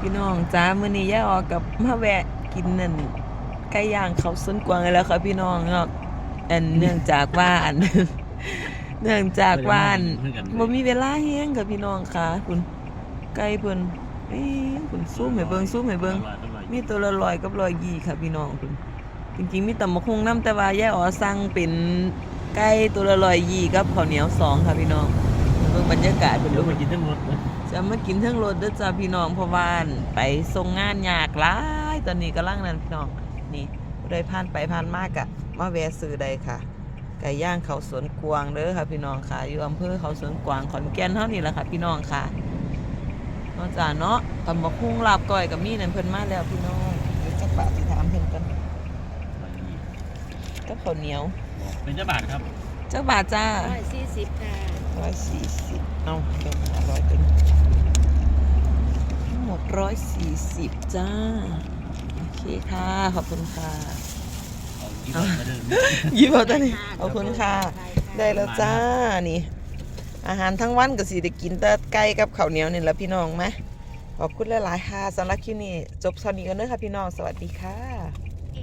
พี่น้องจ้ามื้อนี้ย่าออกกับมาแวะกินนั่นไก่ย่างเขาสวนกวางแล้วค่ะพี่น้องเนาะอันเนื่องจากว่าอันเนื่องจากว่าอันบ่มีเวลาแฮงค่ะพี่น้องค่ะคุณไก่เพิ่นเอ้คุณซูมให้เบิ่งซูมให้เบิ่งมีตัวละร้อยกับร้อยยี่ค่ะพี่น้องคุณจริงๆมีตำบักหุ่งนํแต่ว่าย่าอ๋อสั่งเป็นไก่ตัวละร้อยยี่กับข้าวเหนียวสองค่ะพี่น้อง บิ่งบรรยากาศเพิ่นเดี๋ยวไปกินทั้งหมดนะจะมากินเทั้งรถเด้อจ้าพี่น้องเพราะว่านไปส่งงานยากหลายตอนนี้กำลังนั่นพี่น้องนี่ผู้ใดผ่านไปผ่านมากอะมาแวะซื้อได้ค่ะไก่ย่างเขาสวนกวางเด้อค่ะ พี่น้องค่ะ อยู่อำเภอเขาสวนกวางขอนแก่นเท่านี้แหละค่ะ พี่น้องค่ะนอกจากเนาะตำบักหุ่งลาบก้อยกับมีนั่นเพิ่นมาแล้วพี่น้องเดี๋ยวจักบาทสิถามเพิ่นกันกับข้าวเหนียวเป็นเจ้าบาทครับ จักบาทจ้า ร้อยสี่สิบค่ะ ร้อยสี่สิบเอาเดี๋ยวหาร้อยเป็นทั้งหมดร้อยสี่สิบจ้า โอเคค่ะ ขอบคุณค่ะเอากี่บาทมาเดินยิ้มเอาตอนนี้ขอบคุณค่ะ ได้แล้วจ้า นี่ อาหารทั้งวันก็สิได้กินแต่ไก่กับข้าวเหนียวนี่แหละพี่น้องไหมขอบคุณหลายๆค่ะสำหรับคลิปนี้จบเท่านี้กันเด้อค่ะพี่น้อง สวัสดีค่ะ